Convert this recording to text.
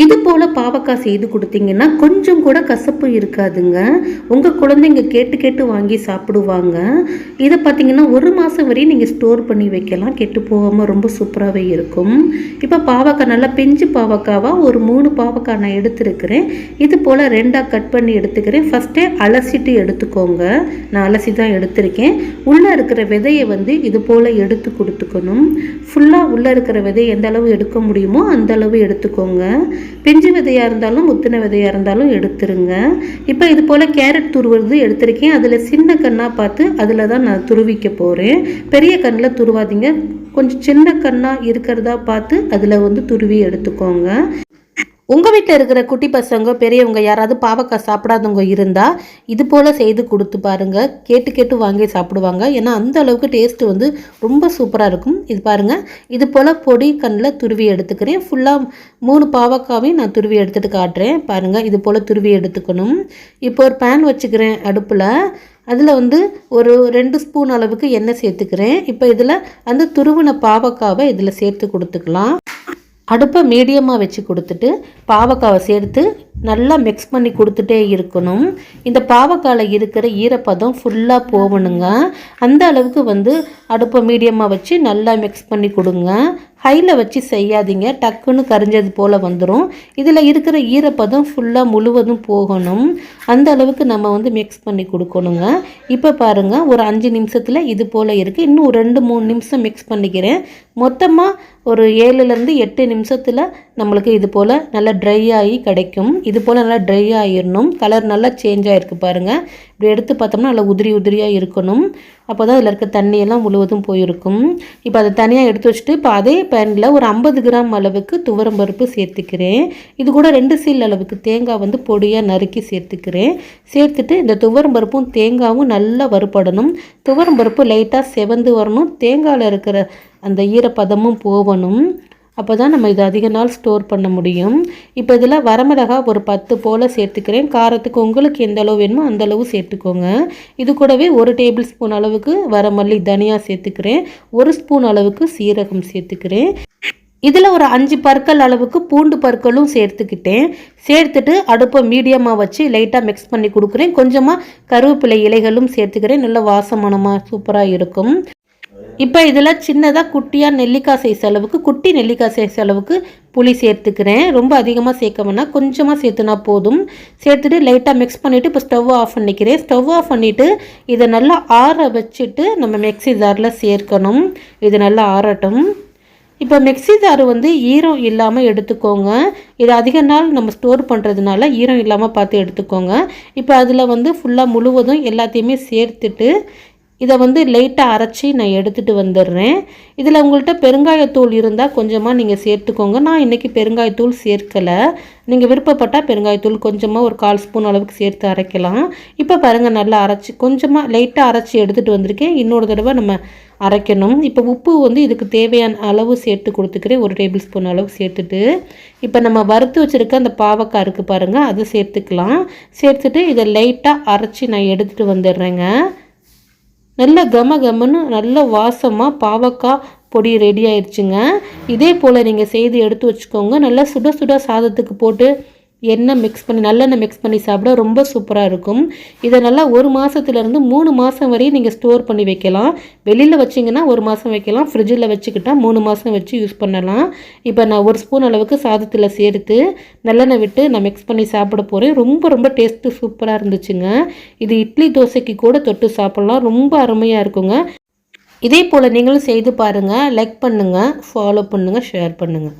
இது போல் பாவக்காய் செய்து கொடுத்தீங்கன்னா கொஞ்சம் கூட கசப்பு இருக்காதுங்க. உங்கள் குழந்தைங்க கேட்டு கேட்டு வாங்கி சாப்பிடுவாங்க. இதை பார்த்தீங்கன்னா ஒரு மாதம் வரையும் நீங்கள் ஸ்டோர் பண்ணி வைக்கலாம். கெட்டு போகாமல் ரொம்ப சூப்பராகவே இருக்கும். இப்போ பாவக்காய் நல்லா பெஞ்சு பாவக்காவாக ஒரு மூணு பாவக்காய் நான் எடுத்துருக்கிறேன். இது போல் ரெண்டாக கட் பண்ணி எடுத்துக்கிறேன். ஃபஸ்ட்டே அலசிட்டு எடுத்துக்கோங்க. நான் அலசி தான் எடுத்திருக்கேன். உள்ளே இருக்கிற விதையை வந்து இது போல் எடுத்து கொடுத்துக்கணும். ஃபுல்லாக உள்ளே இருக்கிற விதையை எந்த அளவு எடுக்க முடியுமோ அந்த அளவு எடுத்துக்கோங்க. பிஞ்சு விதையாக இருந்தாலும் முத்தின விதையாக இருந்தாலும் எடுத்துருங்க. இப்போ இது போல் கேரட் துருவுறது எடுத்திருக்கேன். அதில் சின்ன கண்ணாக பார்த்து அதில் தான் நான் துருவிக்க போகிறேன் பெரிய கண்ணில் துருவாதீங்க. கொஞ்சம் சின்ன கண்ணாக இருக்கிறதா பார்த்து அதில் வந்து துருவி எடுத்துக்கோங்க. உங்கள் வீட்டில் இருக்கிற குட்டி பசங்க பெரியவங்க யாராவது பாவக்காய் சாப்பிடாதவங்க இருந்தால் இது போல் செய்து கொடுத்து பாருங்கள் கேட்டு கேட்டு வாங்கி சாப்பிடுவாங்க. ஏன்னா அந்த அளவுக்கு டேஸ்ட்டு வந்து ரொம்ப சூப்பராக இருக்கும். இது பாருங்கள் இது போல் பொடி கண்ணில் துருவி எடுத்துக்கிறேன். ஃபுல்லாக மூணு பாவக்காவையும் நான் துருவி எடுத்துகிட்டு காட்டுறேன். பாருங்கள் இது போல் துருவி எடுத்துக்கணும். இப்போ ஒரு பேன் வச்சுக்கிறேன் அடுப்பில். அதில் வந்து ஒரு ரெண்டு ஸ்பூன் அளவுக்கு எண்ணெய் சேர்த்துக்கிறேன். இப்போ இதில் அந்த துருவின பாவக்காவை இதில் சேர்த்து கொடுத்துக்கலாம். அடுப்பை மீடியமாக வச்சு கொடுத்துட்டு பாவக்காவை சேர்த்து நல்லா மிக்ஸ் பண்ணி கொடுத்துட்டே இருக்கணும். இந்த பாவக்காயில் இருக்கிற ஈரப்பதம் ஃபுல்லாக போகணுங்க அந்த அளவுக்கு வந்து அடுப்பை மீடியமாக வச்சு நல்லா மிக்ஸ் பண்ணி கொடுங்க. ஹையில் வச்சு செய்யாதீங்க. டக்குன்னு கரிஞ்சது போல் வந்துடும் இதில் இருக்கிற ஈரப்பதம் ஃபுல்லாக முழுவதும் போகணும். அந்த அளவுக்கு நம்ம வந்து மிக்ஸ் பண்ணி கொடுக்கணுங்க. இப்போ பாருங்கள் ஒரு அஞ்சு நிமிஷத்தில் இது போல் இருக்குது இன்னும் ரெண்டு மூணு நிமிஷம் மிக்ஸ் பண்ணிக்கிறேன். மொத்தமாக ஒரு ஏழுலேருந்து எட்டு நிமிஷத்தில் நம்மளுக்கு இது போல் நல்லா ட்ரை ஆகி கிடைக்கும். இது போல் நல்லா ட்ரை ஆகிடணும் கலர் நல்லா சேஞ்ச் ஆகிருக்கு பாருங்கள் இப்படி எடுத்து பார்த்தோம்னா நல்லா உதிரி உதிரியாக இருக்கணும். அப்போ தான் இதில் இருக்க தண்ணியெல்லாம் முழுவதும் போயிருக்கும். இப்போ அதை தனியாக எடுத்து வச்சுட்டு இப்போ அதே பேனில் ஒரு ஐம்பது கிராம் அளவுக்கு துவரம் பருப்பு சேர்த்துக்கிறேன். இது கூட ரெண்டு சீல் அளவுக்கு தேங்காய் வந்து பொடியாக நறுக்கி சேர்த்துக்கிறேன். சேர்த்துட்டு இந்த துவரம் பருப்பும் தேங்காயும் நல்லா வறுபடணும். துவரம் பருப்பு லைட்டாக செவந்து வரணும். தேங்காயில் இருக்கிற அந்த ஈரப்பதமும் போகணும். அப்போ தான் நம்ம இதை அதிக நாள் ஸ்டோர் பண்ண முடியும். இப்போ இதில் வரமிளகா ஒரு பத்து போல் சேர்த்துக்கிறேன். காரத்துக்கு உங்களுக்கு எந்த அளவு வேணுமோ அந்த அளவு சேர்த்துக்கோங்க. இது கூடவே ஒரு டேபிள் ஸ்பூன் அளவுக்கு வரமல்லி தனியாக சேர்த்துக்கிறேன். ஒரு ஸ்பூன் அளவுக்கு சீரகம் சேர்த்துக்கிறேன். இதில் ஒரு அஞ்சு பற்கள் அளவுக்கு பூண்டு பற்களும் சேர்த்துக்கிட்டேன். சேர்த்துட்டு அடுப்பை மீடியமாக வச்சு லைட்டாக மிக்ஸ் பண்ணி கொடுக்குறேன். கொஞ்சமாக கருவேப்பிலை இலைகளும் சேர்த்துக்கிறேன். நல்ல வாசமானமாக சூப்பராக இருக்கும். இப்போ இதில் சின்னதாக குட்டியாக நெல்லிக்காய் சைஸ் அளவுக்கு குட்டி நெல்லிக்காய் சைஸ் அளவுக்கு புளி சேர்த்துக்கிறேன். ரொம்ப அதிகமாக சேர்க்க வேணாம். கொஞ்சமாக சேர்த்துனா போதும். சேர்த்துட்டு லைட்டாக மிக்ஸ் பண்ணிவிட்டு இப்போ ஸ்டவ் ஆஃப் பண்ணிக்கிறேன். ஸ்டவ் ஆஃப் பண்ணிவிட்டு இதை நல்லா ஆற வச்சுட்டு நம்ம மிக்ஸி ஜாரில் சேர்க்கணும். இது நல்லா ஆறட்டும். இப்போ மிக்ஸி ஜார் வந்து ஈரம் இல்லாமல் எடுத்துக்கோங்க. இது அதிக நாள் நம்ம ஸ்டோர் பண்ணுறதுனால ஈரம் இல்லாமல் பார்த்து எடுத்துக்கோங்க. இப்போ அதில் வந்து ஃபுல்லாக முழுவதும் எல்லாத்தையுமே சேர்த்துட்டு இதை வந்து லைட்டாக அரைச்சி நான் எடுத்துகிட்டு வந்துடுறேன். இதில் உங்கள்கிட்ட பெருங்காயத்தூள் இருந்தால் கொஞ்சமாக நீங்கள் சேர்த்துக்கோங்க. நான் இன்றைக்கி பெருங்காயத்தூள் சேர்க்கலை. நீங்கள் விருப்பப்பட்டால் பெருங்காயத்தூள் கொஞ்சமாக ஒரு கால் ஸ்பூன் அளவுக்கு சேர்த்து அரைக்கலாம். இப்போ பாருங்கள் நல்லா அரைச்சி கொஞ்சமாக லைட்டாக அரைச்சி எடுத்துகிட்டு வந்திருக்கேன். இன்னொரு தடவை நம்ம அரைக்கணும். இப்போ உப்பு வந்து இதுக்கு தேவையான அளவு சேர்த்து கொடுத்துக்கிறேன். ஒரு டேபிள் ஸ்பூன் அளவு சேர்த்துட்டு. இப்போ நம்ம வறுத்து வச்சுருக்க அந்த பாவக்காய் இருக்குது பாருங்கள் அதை சேர்த்துக்கலாம். சேர்த்துட்டு இதை லைட்டாக அரைச்சி நான் எடுத்துகிட்டு வந்துடுறேங்க. நல்ல கம கமன்னு நல்ல வாசமாக பாவக்காய் பொடி ரெடி ஆயிடுச்சுங்க. இதே போல் நீங்கள் செய்து எடுத்து வச்சுக்கோங்க. நல்லா சுட சுட சாதத்துக்கு போட்டு எண்ணெய் மிக்ஸ் பண்ணி நல்லெண்ணெய் மிக்ஸ் பண்ணி சாப்பிட ரொம்ப சூப்பராக இருக்கும். இதை நல்லா ஒரு மாதத்துலேருந்து மூணு மாதம் வரையும் நீங்கள் ஸ்டோர் பண்ணி வைக்கலாம். வெளியில் வச்சிங்கன்னா ஒரு மாதம் வைக்கலாம். ஃப்ரிட்ஜில் வச்சுக்கிட்டால் மூணு மாதம் வச்சு யூஸ் பண்ணலாம். இப்போ நான் ஒரு ஸ்பூன் அளவுக்கு சாதத்தில் சேர்த்து நல்லெண்ணெய் விட்டு நான் மிக்ஸ் பண்ணி சாப்பிட போகிறேன் ரொம்ப ரொம்ப டேஸ்ட்டு சூப்பராக இருந்துச்சுங்க. இது இட்லி தோசைக்கு கூட தொட்டு சாப்பிட்லாம். ரொம்ப அருமையாக இருக்குங்க. இதே போல் நீங்களும் செய்து பாருங்கள் லைக் பண்ணுங்கள் ஃபாலோ பண்ணுங்கள் ஷேர் பண்ணுங்கள்